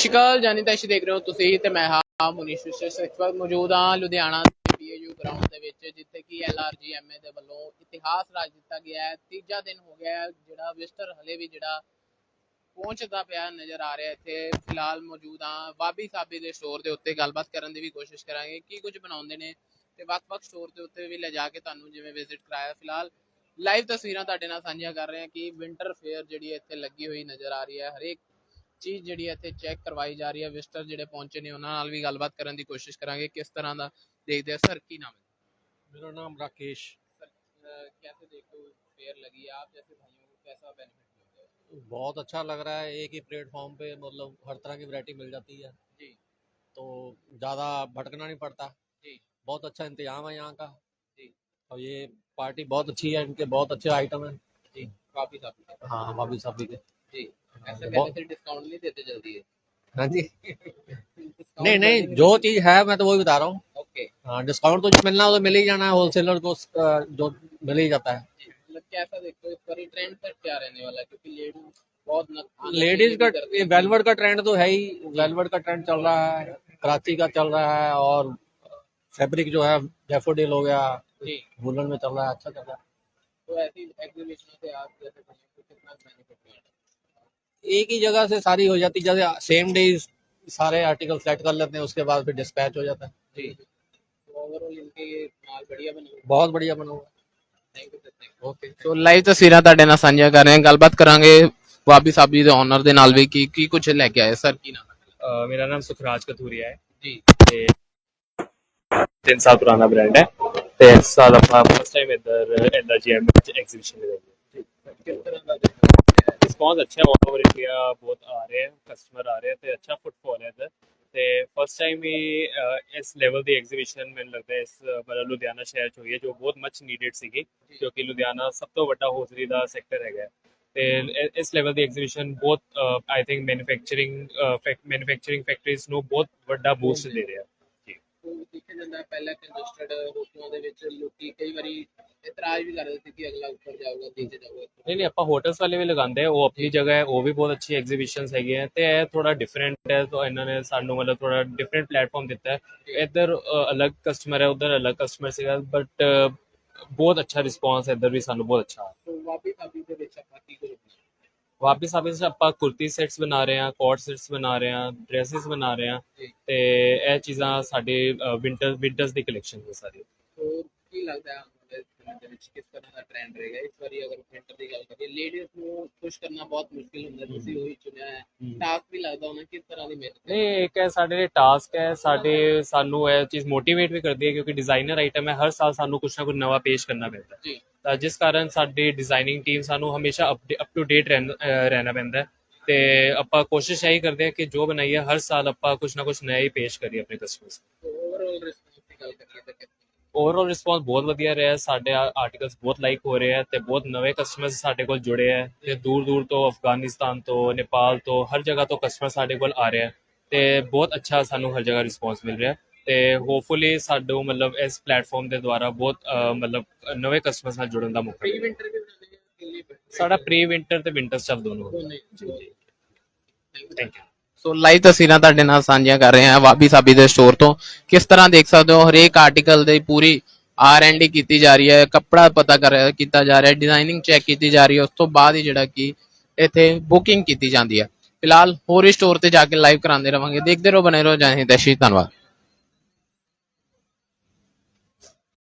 ਸਤਿ ਸ਼੍ਰੀ ਅਕਾਲ ਜਾਨੀ ਤਾਸ਼ੀ ਦੇਖ ਰਹੇ ਹੋ ਤੁਸੀਂ ਤੇ ਮੈਂ ਹਾਂ ਮੁਨੀਸ਼ ਵਿਸ਼ੇ ਇਸ ਵਕਤ ਮੌਜੂਦ ਹਾਂ ਲੁਧਿਆਣਾ ਦੇ ਪੀਏਯੂ ਗਰਾਊਂਡ ਦੇ ਵਿੱਚ, ਜਿੱਥੇ ਕਿ ਐਲਆਰਜੀਐਮਏ ਦੇ ਵੱਲੋਂ ਇਤਿਹਾਸ ਰਾਜ ਦਿੱਤਾ ਗਿਆ ਹੈ। ਤੀਜਾ ਦਿਨ ਹੋ ਗਿਆ ਹੈ, ਜਿਹੜਾ ਵਿਜ਼ਟਰ ਹਲੇ ਵੀ ਜਿਹੜਾ ਪਹੁੰਚਦਾ ਪਿਆ ਨਜ਼ਰ ਆ ਰਿਹਾ ਇੱਥੇ। ਫਿਲਹਾਲ ਮੌਜੂਦ ਹਾਂ, ਵਾਬੀ ਸਾਬੀ ਦੇ ਸਟੋਰ ਦੇ ਉੱਤੇ ਗੱਲਬਾਤ ਕਰਨ ਦੀ ਵੀ ਕੋਸ਼ਿਸ਼ ਕਰਾਂਗੇ। ਕੀ ਕੁਝ ਬਣਾਉਂਦੇ ਨੇ ਤੇ ਵੱਖ-ਵੱਖ ਸਟੋਰ ਦੇ ਉੱਤੇ ਵੀ ਲੈ ਜਾ ਕੇ ਤੁਹਾਨੂੰ ਜਿਵੇਂ ਵਿਜ਼ਿਟ ਕਰਾਇਆ। ਫਿਲਹਾਲ ਲਾਈਵ ਤਸਵੀਰਾਂ ਤੁਹਾਡੇ ਨਾਲ ਸਾਂਝੀਆਂ ਕਰ ਰਹੇ ਹਾਂ ਕਿ ਵਿੰਟਰ ਫੇਅਰ ਜਿਹੜੀ ਹੈ ਇੱਥੇ ਲੱਗੀ ਹੋਈ ਨਜ਼ਰ ਆ ਰਹੀ ਹੈ। ਹਰੇਕ ਚੀਜ਼ ਜਿਹੜੀ ਹੈ ਇੱਥੇ ਚੈੱਕ ਕਰਵਾਈ ਜਾ ਰਹੀ ਹੈ ਵਿਜ਼ਟਰ ਜਿਹੜੇ ਪਹੁੰਚੇ ਨੇ ਉਹਨਾਂ ਨਾਲ ਵੀ ਗੱਲਬਾਤ ਕਰਨ ਦੀ ਕੋਸ਼ਿਸ਼ ਕਰਾਂਗੇ ਕਿਸ ਤਰ੍ਹਾਂ ਦਾ ਦੇਖਦੇ ਆ ਸਰ ਕੀ ਨਾਮ ਹੈ मेरा नाम राकेश सर अ, कैसे देखते हो फेयर लगी है आप जैसे भाइयों को कैसा बेनिफिट मिलता है बहुत अच्छा लग रहा है एक ही प्लेटफॉर्म पे मतलब हर तरह की वैरायटी मिल जाती है जी तो ज़्यादा भटकना नहीं पड़ता जी बहुत अच्छा इंतजाम है यहाँ का जी। और ये पार्टी बहुत अच्छी है इनके बहुत अच्छे आइटम है जी वापिस आप हाँ भाभी साहब के जी ऐसा बहुत- कहने से डिस्काउंट नहीं देते जल्दी हाँ। जी। नहीं नहीं जो चीज़ है मैं तो वही बता रहा हूँ। हाँ डिस्काउंट तो जो मिलना है तो मिल ही जाना है होलसेलर को जो मिल ही जाता है। मतलब लेडीज़ लेडीज़ का। वेलवेट का ट्रेंड तो है ही। वेलवेट का ट्रेंड चल रहा है कराची का चल रहा है और फैब्रिक जो है डेफोडिल हो गया वुलन में चल रहा है अच्छा चल रहा है। तो ऐसी एग्जीबिशन से आप जैसे कितना बेनिफिट एक ही जगह से सारी हो जाती जैसे सेम डे सारे आर्टिकल सेलेक्ट कर लेते हैं उसके बाद फिर डिस्पैच हो जाता है जी तो ओवरऑल इनके ये माल बढ़िया बने हुए बहुत बढ़िया बना हुआ thank you sir okay so live ਤਸਵੀਰਾਂ ਤੁਹਾਡੇ ਨਾਲ ਸਾਂਝੀਆਂ ਕਰ ਰਹੇ ਹਾਂ ਗੱਲਬਾਤ ਕਰਾਂਗੇ ਵਾਬੀ ਸਾਬੀ ਦੇ ਓਨਰ ਦੇ ਨਾਲ ਵੀ ਕੀ ਕੀ ਕੁਝ ਲੈ ਕੇ ਆਏ ਸਰ ਕੀ ਨਾਮ ਹੈ ਅਹ ਮੇਰਾ ਨਾਮ ਸੁਖਰਾਜ ਕਥੂਰੀਆ ਹੈ ਜੀ ਤੇ 3 ਸਾਲ ਪੁਰਾਣਾ ਬ੍ਰਾਂਡ ਹੈ ਤੇ ਇਸ ਸਾਲ ਆਪਾਂ ਫਸਟ ਟਾਈਮ ਇੱਧਰ ਐਂਡਾ ਜੀਐਮ ਵਿੱਚ ਐਗਜ਼ੀਬਿਸ਼ਨ ਲਗਾਈ ਹੈ ਕਿਸ ਤਰ੍ਹਾਂ ਦਾ ਰਿਸਪੌਂਸ ਅੱਛਾ ਆਲ ਓਵਰ ਇੰਡੀਆ ਬਹੁਤ ਆ ਰਹੇ ਹੈ ਕਸਟਮਰ ਆ ਰਹੇ ਤੇ ਅੱਛਾ ਫੁੱਟਫਾਲ ਹੈ ਇੱਧਰ। ਤੇ ਫਸਟ ਟਾਈਮ ਹੀ ਇਸ ਲੈਵਲ ਦੀ ਐਗਜ਼ੀਬਿਸ਼ਨ ਮੈਨੂੰ ਲੱਗਦਾ ਇਸ ਮਤਲਬ ਲੁਧਿਆਣਾ ਸ਼ਹਿਰ ਚ ਹੋਈ ਹੈ ਜੋ ਬਹੁਤ ਮੱਚ ਨੀਡਡ ਸੀਗੀ ਕਿਉਂਕਿ ਲੁਧਿਆਣਾ ਸਭ ਤੋਂ ਵੱਡਾ ਹੋਜ਼ਰੀ ਦਾ ਸੈਕਟਰ ਹੈਗਾ। ਤੇ ਇਸ ਲੈਵਲ ਦੀ ਐਗਜ਼ੀਬਿਸ਼ਨ ਬਹੁਤ I think manufacturing manufacturing factories ਨੂੰ ਬਹੁਤ ਵੱਡਾ ਬੂਸਟ ਦੇ ਰਿਹਾ। ਜੀ। ਦੇਖਿਆ ਜਾਂਦਾ ਪਹਿਲਾਂ ਕੰਜਸਟਡ ਹੋਟਲਾਂ ਦੇ ਵਿੱਚ ਲੋਕੀ ਕਈ ਵਾਰੀ ਇਤਰਾਜ਼ ਵੀ ਕਰਦੇ ਸੀ ਕਿ ਅਗਲਾ ਉੱਪਰ ਜਾਊਗਾ ਨੀਚੇ ਜਾਊਗਾ ਨਹੀਂ ਨਹੀਂ ਆਪਾਂ ਹੋਟਲਸ ਵਾਲੇ ਵੀ ਲਗਾਉਂਦੇ ਆ ਉਹ ਆਪਣੀ ਜਗ੍ਹਾ ਹੈ ਉਹ ਵੀ ਬਹੁਤ ਅੱਛੀ ਐਗਜ਼ੀਬਿਸ਼ਨਸ ਹੈਗੀਆਂ ਤੇ ਇਹ ਥੋੜਾ ਡਿਫਰੈਂਟ ਹੈ ਤਾਂ ਇਹਨਾਂ ਨੇ ਸਾਨੂੰ ਮਤਲਬ ਥੋੜਾ ਡਿਫਰੈਂਟ ਪਲੇਟਫਾਰਮ ਦਿੱਤਾ ਹੈ। ਇੱਧਰ ਅ, ਅਲੱਗ ਕਸਟਮਰ ਹੈ ਉਧਰ ਅਲੱਗ ਕਸਟਮਰ ਸੀਗਾ ਬਟ ਬਹੁਤ ਅੱਛਾ ਰਿਸਪੌਂਸ ਹੈ ਇੱਧਰ ਵੀ ਸਾਨੂੰ ਬਹੁਤ ਅੱਛਾ। ਆ ਸੋ ਵਾਪੀ ਸਾਬੀ ਦੇ ਵਿੱਚ ਆਪਾਂ ਕੀ ਕੁਝ ਵਾਪਿਸ ਵਾਪਿਸ ਆਪਾਂ ਕੁਰਤੀ ਸੈਟਸ ਬਣਾ ਰਹੇ ਹਾਂ ਕੋਟ ਸੈਟਸ ਬਣਾ ਰਹੇ ਹਾਂ ਡਰੈਸਸ ਬਣਾ ਰਹੇ ਹਾਂ ਜੀ। ਤੇ ਇਹ ਚੀਜ਼ਾਂ ਸਾਡੇ ਵਿੰਟਰ ਵਿੰਟਰਸ ਦੀ ਕਲੈਕਸ਼ਨ ਹੈ ਸਾਰੀ ਸੋ ਕੀ ਲੱਗਦਾ ਹੈ ਆਉਣ ਵਾਲੇ ਸਮੇਂ ਦੇ ਵਿੱਚ ਕਿਸ ਤਰ੍ਹਾਂ ਦਾ ਟ੍ਰੈਂਡ ਰਹੇਗਾ ਇਸ ਵਾਰੀ ਅਗਰ ਵਿੰਟਰ ਦੀ ਗੱਲ ਕਰੀਏ ਲੇਡੀਜ਼ ਨੂੰ ਖੁਸ਼ ਕਰਨਾ ਬਹੁਤ ਮੁਸ਼ਕਿਲ ਹੁੰਦਾ ਹੈ। ਤੁਸੀਂ ਉਹੀ ਚੁਣਿਆ ਹੈ। ਟਾਸਕ ਵੀ ਲੱਗਦਾ ਹੋਣਾ ਕਿਸ ਤਰ੍ਹਾਂ ਦੀ ਮਿਹਨਤ ਹੈ? ਨਹੀਂ ਇੱਕ ਹੈ ਸਾਡੇ ਲਈ ਟਾਸਕ ਹੈ ਸਾਡੇ ਸਾਨੂੰ ਇਹ ਚੀਜ਼ ਮੋਟੀਵੇਟ ਵੀ ਕਰਦੀ ਹੈ ਕਿਉਂਕਿ ਡਿਜ਼ਾਈਨਰ ਆਈਟਮ ਹੈ ਹਰ ਸਾਲ ਸਾਨੂੰ ਕੁਝ ਨਾ ਕੁਝ ਨਵਾਂ ਪੇਸ਼ ਕਰਨਾ ਪੈਂਦਾ ਹੈ। ਜੀ। ਤਾਂ ਜਿਸ ਕਾਰਨ ਸਾਡੀ ਡਿਜ਼ਾਈਨਿੰਗ ਟੀਮ ਸਾਨੂੰ ਹਮੇਸ਼ਾ ਅਪ ਟੂ ਡੇਟ ਰਹਿਣਾ ਪੈਂਦਾ ਹੈ। ਤੇ ਆਪਾਂ ਕੋਸ਼ਿਸ਼ ਇਹੀ ਕਰਦੇ ਹਾਂ ਕਿ ਜੋ ਬਣਾਈਏ ਹਰ ਸਾਲ ਆਪਾਂ ਕੁਝ ਨਾ ਕੁਝ ਨਇਆ ਹੀ ਪੇਸ਼ ਕਰੀਏ ਆਪਣੇ ਕਸਟਮਰਸ ਓਵਰਆਲ ਰਿਸਪੌਂਸ ਦੀ ਗੱਲ ਕਰੀਏ ਓਵਰਆਲ ਰਿਸਪੌਂਸ ਬਹੁਤ ਵਧੀਆ ਰਿਹਾ। ਸਾਡੇ ਆਰਟੀਕਲਸ ਬਹੁਤ ਲਾਈਕ ਹੋ ਰਹੇ ਹੈ ਤੇ ਬਹੁਤ ਨਵੇਂ ਕਸਟਮਰਸ ਸਾਡੇ ਕੋਲ ਜੁੜੇ ਹੈ ਤੇ ਦੂਰ ਦੂਰ ਤੋਂ ਅਫਗਾਨਿਸਤਾਨ ਤੋਂ ਨੇਪਾਲ ਤੋਂ ਹਰ ਜਗ੍ਹਾ ਤੋਂ ਕਸਟਮਰ ਸਾਡੇ ਕੋਲ ਆ ਰਹੇ ਹੈ ਤੇ ਬਹੁਤ ਅੱਛਾ ਸਾਨੂੰ ਹਰ ਜਗ੍ਹਾ ਰਿਸਪੌਂਸ ਮਿਲ ਰਿਹਾ ਤੇ ਹੋਪਫੁਲੀ ਸਾਨੂੰ ਮਤਲਬ ਇਸ ਪਲੇਟਫਾਰਮ ਦੇ ਦੁਆਰਾ ਬਹੁਤ ਮਤਲਬ ਨਵੇਂ ਕਸਟਮਰਸ ਨਾਲ ਜੁੜਨ ਦਾ ਮੌਕਾ ਆ ਸਾਡਾ ਪ੍ਰੀ ਵਿੰਟਰ ਤੇ ਵਿੰਟਰ ਹੁੰਦਾ ਦੋਨੇ। ਥੈਂਕ ਯੂ ਸੋ ਲਾਈਵ ਤਸਵੀਰਾਂ ਤੁਹਾਡੇ ਨਾਲ ਸਾਂਝੀਆਂ ਕਰ ਰਹੇ ਹਾਂ ਵਾਬੀ ਸਾਬੀ ਦੇ ਸਟੋਰ ਤੋਂ। ਕਿਸ ਤਰ੍ਹਾਂ ਦੇਖ ਸਕਦੇ ਹੋ? ਹਰੇਕ ਆਰਟੀਕਲ ਦੀ ਪੂਰੀ ਆਰ ਐਂਡ ਡੀ ਕੀਤੀ ਜਾ ਰਹੀ ਹੈ। ਕੱਪੜਾ ਪਤਾ ਕਰ ਕੀਤਾ ਜਾ ਰਿਹਾ ਹੈ ਡਿਜ਼ਾਈਨਿੰਗ ਚੈੱਕ ਕੀਤੀ ਜਾ ਰਹੀ ਹੈ। ਉਸ ਤੋਂ ਬਾਅਦ ਹੀ ਜਿਹੜਾ ਕਿ ਇੱਥੇ ਬੁਕਿੰਗ ਕੀਤੀ ਜਾਂਦੀ ਹੈ। ਫਿਲਹਾਲ ਹੋਰ ਹੀ ਸਟੋਰ ਤੇ ਜਾ ਕੇ ਲਾਈਵ ਕਰਾਉਂਦੇ ਰਵਾਂਗੇ। ਦੇਖਦੇ ਰਹੋ, ਬਣੇ ਰਹੋ। ਜੈ ਹਿੰਦ ਧੰਨਵਾਦ।